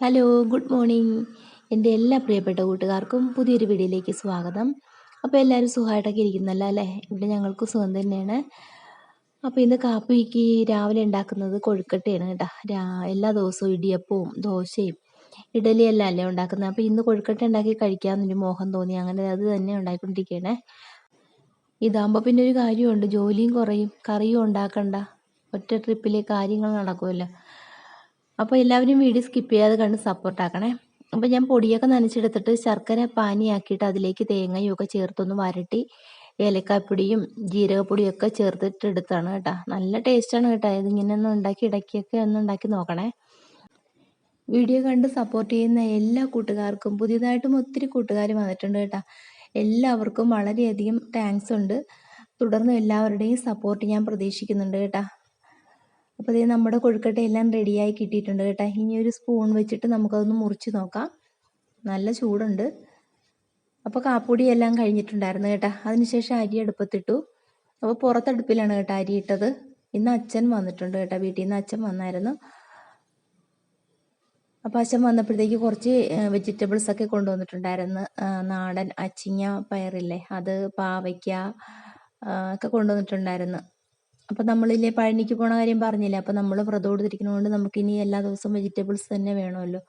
Hello good morning എന്റെ എല്ലാ പ്രിയപ്പെട്ട കൂട്ടുകാർക്കും പുതിയൊരു വീഡിയോയിലേക്ക് സ്വാഗതം. അപ്പോൾ എല്ലാവരും സുഖമായിട്ടൊക്കെ ഇരിക്കുന്നല്ലോ അല്ലേ? ഇവിടെ ഞങ്ങൾക്ക് സുഖം തന്നെയാണ്. അപ്പോൾ ഇന്ന് കാപ്പിക്ക് രാവിലെ ഉണ്ടാക്കുന്നത് കൊഴുക്കട്ടയാണ് കേട്ടോ. എല്ലാ ദിവസവും ഇടിയപ്പവും ദോശയും ഇഡലിയെല്ലാം അല്ലേ ഉണ്ടാക്കുന്നത്. അപ്പോൾ ഇന്ന് കൊഴുക്കട്ട ഉണ്ടാക്കി കഴിക്കാമെന്നൊരു മോഹം തോന്നി. അങ്ങനെ അത് തന്നെ ഉണ്ടാക്കിക്കൊണ്ടിരിക്കുകയാണ് ഇതാകുമ്പോൾ പിന്നെ ഒരു കാര്യമുണ്ട്. ജോലിയും കുറയും. കറിയും ഉണ്ടാക്കണ്ട. ഒറ്റ ട്രിപ്പിൽ കാര്യങ്ങൾ നടക്കുമല്ലോ. അപ്പോൾ എല്ലാവരും വീഡിയോ സ്കിപ്പ് ചെയ്യാതെ കണ്ട് സപ്പോർട്ടാക്കണേ അപ്പോൾ ഞാൻ പൊടിയൊക്കെ നനച്ചെടുത്തിട്ട് ശർക്കര പാനിയാക്കിയിട്ട് അതിലേക്ക് തേങ്ങയും ഒക്കെ ചേർത്തൊന്ന് വരട്ടി ഏലക്കാപ്പൊടിയും ജീരകപ്പൊടിയും ഒക്കെ ചേർത്തിട്ട് എടുത്താണ് കേട്ടോ. നല്ല ടേസ്റ്റാണ് കേട്ടോ. ഇതിങ്ങനെ ഒന്ന് ഉണ്ടാക്കി ഇടയ്ക്കൊക്കെ ഒന്ന് ഉണ്ടാക്കി നോക്കണേ. വീഡിയോ കണ്ട് സപ്പോർട്ട് ചെയ്യുന്ന എല്ലാ കൂട്ടുകാർക്കും പുതിയതായിട്ടും ഒത്തിരി കൂട്ടുകാർ വന്നിട്ടുണ്ട് കേട്ടോ. എല്ലാവർക്കും വളരെയധികം താങ്ക്സ് ഉണ്ട്. തുടർന്ന് എല്ലാവരുടെയും സപ്പോർട്ട് ഞാൻ പ്രതീക്ഷിക്കുന്നുണ്ട് കേട്ടോ. അപ്പോൾ ഇത് നമ്മുടെ കൊഴുക്കട്ട എല്ലാം റെഡിയായി കിട്ടിയിട്ടുണ്ട് കേട്ടോ. ഇനി ഒരു സ്പൂൺ വെച്ചിട്ട് നമുക്കതൊന്ന് മുറിച്ച് നോക്കാം. നല്ല ചൂടുണ്ട്. അപ്പോൾ കാപ്പൊടി എല്ലാം കഴിഞ്ഞിട്ടുണ്ടായിരുന്നു കേട്ടോ. അതിനുശേഷം അരി അടുപ്പത്തിട്ടു. അപ്പോൾ പുറത്തടുപ്പിലാണ് കേട്ടോ അരി ഇട്ടത്. ഇന്ന് അച്ഛൻ വന്നിട്ടുണ്ട് കേട്ടോ. വീട്ടിൽ നിന്ന് അച്ഛൻ വന്നായിരുന്നു. അപ്പോൾ അച്ഛൻ വന്നപ്പോഴത്തേക്ക് കുറച്ച് വെജിറ്റബിൾസ് ഒക്കെ കൊണ്ടുവന്നിട്ടുണ്ടായിരുന്നു. നാടൻ അച്ചിങ്ങ പയറില്ലേ? അത് പാവയ്ക്ക ഒക്കെ കൊണ്ടുവന്നിട്ടുണ്ടായിരുന്നു. അപ്പോൾ നമ്മളില്ലേ പഴനിക്ക് പോണ കാര്യം പറഞ്ഞില്ലേ? അപ്പോൾ നമ്മൾ വ്രതം നമുക്ക് ഇനി എല്ലാ ദിവസവും വെജിറ്റബിൾസ് തന്നെ വേണമല്ലോ.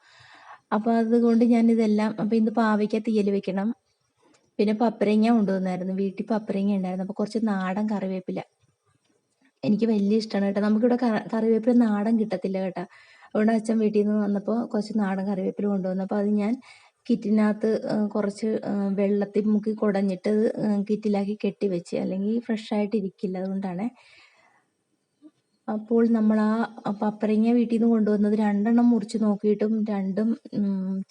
അപ്പോൾ അതുകൊണ്ട് ഞാൻ ഇതെല്ലാം അപ്പോൾ ഇന്ന് പാവയ്ക്ക തീയൽ വെക്കണം. പിന്നെ പപ്പരങ്ങ കൊണ്ടുവന്നായിരുന്നു. വീട്ടിൽ പപ്പരങ്ങ ഉണ്ടായിരുന്നു. അപ്പോൾ കുറച്ച് നാടൻ കറിവേപ്പില. എനിക്ക് വലിയ ഇഷ്ടമാണ് കേട്ടോ. നമുക്കിവിടെ കറിവേപ്പില നാടൻ കിട്ടത്തില്ല കേട്ടോ. അതുകൊണ്ട് അച്ഛൻ വീട്ടിൽ നിന്ന് വന്നപ്പോൾ കുറച്ച് നാടൻ കറിവേപ്പില കൊണ്ടുവന്നു. അപ്പോൾ അത് ഞാൻ കിറ്റിനകത്ത് കുറച്ച് വെള്ളത്തിൽ മുക്കി കുടഞ്ഞിട്ട് കിറ്റിലാക്കി കെട്ടി വെച്ച് അല്ലെങ്കിൽ ഫ്രഷ് ആയിട്ട് ഇരിക്കില്ല അതുകൊണ്ടാണ് അപ്പോൾ നമ്മൾ ആ പപ്പരങ്ങ വീട്ടിൽ നിന്ന് കൊണ്ടുവന്നത് രണ്ടെണ്ണം മുറിച്ച് നോക്കിയിട്ടും രണ്ടും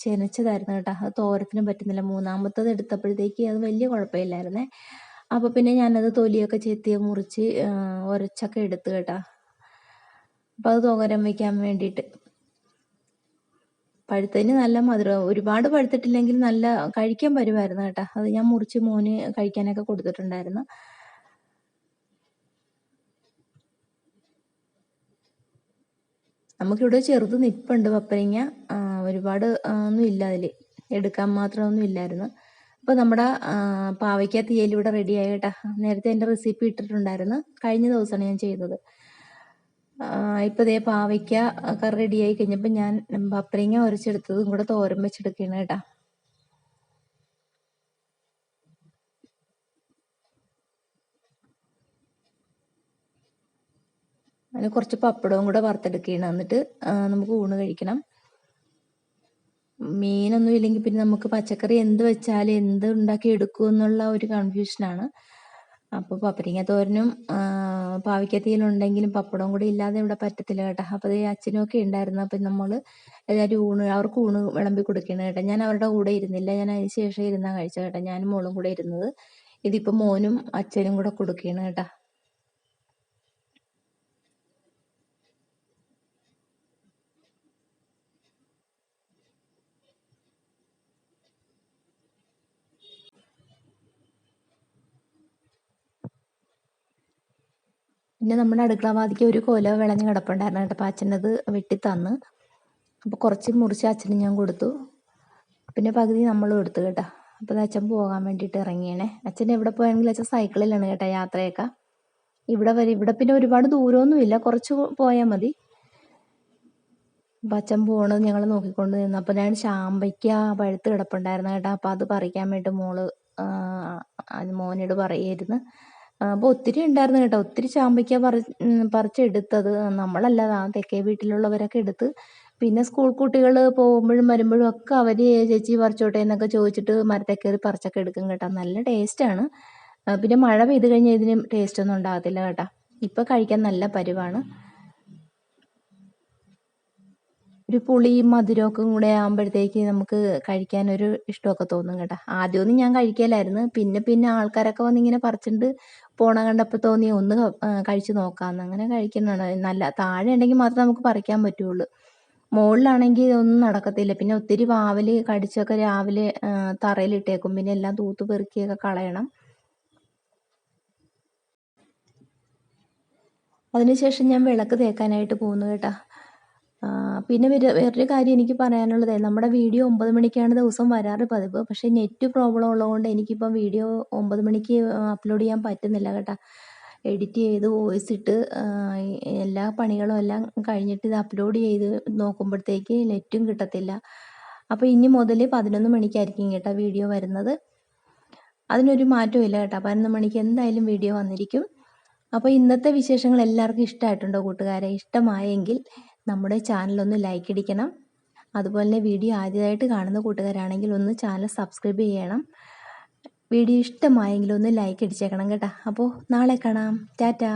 ചെനച്ചതായിരുന്നു കേട്ടോ. അത് തോരത്തിന് പറ്റുന്നില്ല. മൂന്നാമത്തത് എടുത്തപ്പോഴത്തേക്ക് അത് വലിയ കുഴപ്പമില്ലായിരുന്നേ. അപ്പോൾ പിന്നെ ഞാനത് തൊലിയൊക്കെ ചെത്തി മുറിച്ച് ഉരച്ചൊക്കെ എടുത്ത് കേട്ടോ. അപ്പോൾ അത് തോകരം വയ്ക്കാൻ വേണ്ടിയിട്ട്. പഴുത്തതിന് നല്ല മധുരം. ഒരുപാട് പഴുത്തിട്ടില്ലെങ്കിൽ നല്ല കഴിക്കാൻ വരുമായിരുന്നു കേട്ടോ. അത് ഞാൻ മുറിച്ച് മോന് കഴിക്കാനൊക്കെ കൊടുത്തിട്ടുണ്ടായിരുന്നു. നമുക്കിവിടെ ചെറുത് നിപ്പുണ്ട് പപ്പരങ്ങ. ഒരുപാട് ഒന്നും ഇല്ല അതിൽ എടുക്കാൻ മാത്രമൊന്നും ഇല്ലായിരുന്നു. അപ്പോൾ നമ്മുടെ പാവയ്ക്ക തീയൽ ഇവിടെ റെഡി കേട്ടോ. നേരത്തെ എന്റെ റെസിപ്പി ഇട്ടിട്ടുണ്ടായിരുന്നു. കഴിഞ്ഞ ദിവസമാണ് ഞാൻ ചെയ്തത്. ഇപ്പോൾ ഇതേ പാവയ്ക്ക കറി റെഡിയായി കഴിഞ്ഞപ്പോൾ ഞാൻ പപ്പരങ്ങ ഉരച്ചെടുത്തതും കൂടെ തോരൻ വെച്ചെടുക്കുകയാണ് കേട്ടോ. അതിന് കുറച്ച് പപ്പടവും കൂടെ വറുത്തെടുക്കുകയാണ്. എന്നിട്ട് നമുക്ക് ഊണ് കഴിക്കണം. മീനൊന്നും ഇല്ലെങ്കിൽ പിന്നെ നമുക്ക് പച്ചക്കറി എന്ത് വെച്ചാൽ എന്ത് ഉണ്ടാക്കി എടുക്കും എന്നുള്ള ഒരു കൺഫ്യൂഷനാണ് അപ്പൊ പപ്പരിങ്ങ തോരനും പാവയ്ക്കത്തിയിലുണ്ടെങ്കിലും പപ്പടവും കൂടി ഇല്ലാതെ ഇവിടെ പറ്റത്തില്ല കേട്ടോ. അപ്പൊ ഈ അച്ഛനും ഒക്കെ ഉണ്ടായിരുന്നു. അപ്പം നമ്മൾ എല്ലാവരും ഊണ് അവർക്ക് ഊണ് വിളമ്പി കൊടുക്കണം കേട്ടോ. ഞാൻ അവരുടെ കൂടെ ഇരുന്നില്ല. ഞാൻ അതിന് ശേഷം ഇരുന്നാ കഴിച്ച കേട്ടോ. ഞാനും മോളും കൂടെ ഇരുന്നത്. ഇതിപ്പോൾ മോനും അച്ഛനും കൂടെ കൊടുക്കുകയാണ് കേട്ടോ. പിന്നെ നമ്മുടെ അടുക്കള വാതിക്ക് ഒരു കൊല വിളഞ്ഞ് കിടപ്പുണ്ടായിരുന്നു കേട്ടോ. അപ്പോൾ അച്ഛനത് വെട്ടി തന്ന്. അപ്പോൾ കുറച്ച് മുറിച്ച് അച്ഛന് ഞാൻ കൊടുത്തു. പിന്നെ പകുതി നമ്മളും എടുത്തു കേട്ടോ. അപ്പോൾ അത് അച്ഛൻ പോകാൻ വേണ്ടിയിട്ട് ഇറങ്ങിയണേ അച്ഛൻ എവിടെ പോയെങ്കിലും അച്ഛൻ സൈക്കിളിലാണ് കേട്ടോ യാത്രയൊക്കെ. ഇവിടെ വരെ ഇവിടെ പിന്നെ ഒരുപാട് ദൂരമൊന്നുമില്ല കുറച്ച് പോയാൽ മതി. അപ്പം അച്ഛൻ പോകണത് ഞങ്ങൾ നോക്കിക്കൊണ്ട് നിന്നു. അപ്പോൾ ഞാൻ ചാമ്പയ്ക്ക പഴുത്ത് കിടപ്പുണ്ടായിരുന്നു കേട്ടോ. അപ്പോൾ അത് പറിക്കാൻ വേണ്ടി മോൾ മോനോട് പറയായിരുന്നു അപ്പോൾ ഒത്തിരി ഉണ്ടായിരുന്നു കേട്ടോ. ഒത്തിരി ചാമ്പയ്ക്ക പറി പറിച്ചെടുത്തത്. നമ്മളല്ല ആ തെക്കേ വീട്ടിലുള്ളവരൊക്കെ എടുത്ത് പിന്നെ സ്കൂൾ കുട്ടികൾ പോകുമ്പോഴും വരുമ്പോഴും ഒക്കെ അവർ ചേച്ചി പറിച്ചോട്ടെ എന്നൊക്കെ ചോദിച്ചിട്ട് മരത്തെ കയറി പറിച്ചൊക്കെ എടുക്കും കേട്ടോ. നല്ല ടേസ്റ്റാണ് പിന്നെ മഴ പെയ്ത് കഴിഞ്ഞാൽ ഇതിന് ടേസ്റ്റ് ഒന്നും ഉണ്ടാകത്തില്ല കേട്ടോ. ഇപ്പം കഴിക്കാൻ നല്ല പരുവാണ്. ഒരു പുളിയും മധുരമൊക്കെ കൂടെ ആകുമ്പോഴത്തേക്ക് നമുക്ക് കഴിക്കാൻ ഒരു ഇഷ്ടമൊക്കെ തോന്നും കേട്ടോ. ആദ്യമൊന്നും ഞാൻ കഴിക്കലായിരുന്നു. പിന്നെ പിന്നെ ആൾക്കാരൊക്കെ വന്നിങ്ങനെ പറിച്ചിട്ട് പോണ കണ്ടപ്പോൾ തോന്നി ഒന്ന് കഴിച്ച് നോക്കാമെന്ന് അങ്ങനെ കഴിക്കുന്നതാണ് നല്ല താഴെ ഉണ്ടെങ്കിൽ മാത്രമേ നമുക്ക് പറിക്കാൻ പറ്റുള്ളൂ. മുകളിലാണെങ്കിൽ ഒന്നും നടക്കത്തില്ല. പിന്നെ ഒത്തിരി വാവൽ കടിച്ചൊക്കെ രാവിലെ തറയിലിട്ടേക്കും. പിന്നെ എല്ലാം തൂത്ത് പെറുക്കിയൊക്കെ കളയണം. അതിനുശേഷം ഞാൻ വിളക്ക് തേക്കാനായിട്ട് പോകുന്നു കേട്ടോ. പിന്നെ വേറെ വേറൊരു കാര്യം എനിക്ക് പറയാനുള്ളത് നമ്മുടെ വീഡിയോ ഒമ്പത് മണിക്കാണ് ദിവസം വരാറ് പതിവ്. പക്ഷേ നെറ്റ് പ്രോബ്ലം ഉള്ളതുകൊണ്ട് എനിക്കിപ്പം വീഡിയോ ഒമ്പത് മണിക്ക് അപ്ലോഡ് ചെയ്യാൻ പറ്റുന്നില്ല കേട്ടോ. എഡിറ്റ് ചെയ്ത് വോയിസ് ഇട്ട് എല്ലാ പണികളും എല്ലാം കഴിഞ്ഞിട്ട് ഇത് അപ്ലോഡ് ചെയ്ത് നോക്കുമ്പോഴത്തേക്ക് നെറ്റും കിട്ടത്തില്ല. അപ്പോൾ ഇനി മുതൽ പതിനൊന്ന് മണിക്കായിരിക്കും കേട്ടോ വീഡിയോ വരുന്നത്. അതിനൊരു മാറ്റവും ഇല്ല കേട്ടോ. പതിനൊന്ന് മണിക്ക് എന്തായാലും വീഡിയോ വന്നിരിക്കും. അപ്പോൾ ഇന്നത്തെ വിശേഷങ്ങൾ എല്ലാവർക്കും ഇഷ്ടമായിട്ടുണ്ടോ കൂട്ടുകാരെ? ഇഷ്ടമായെങ്കിൽ നമ്മുടെ ചാനലൊന്ന് ലൈക്ക് അടിക്കണം. അതുപോലെ തന്നെ വീഡിയോ ആദ്യമായിട്ട് കാണുന്ന കൂട്ടുകാരാണെങ്കിൽ ഒന്ന് ചാനൽ സബ്സ്ക്രൈബ് ചെയ്യണം. വീഡിയോ ഇഷ്ടമായെങ്കിൽ ഒന്ന് ലൈക്ക് അടിച്ചേക്കണം കേട്ടോ. അപ്പോൾ നാളെ കാണാം. ടാറ്റാ.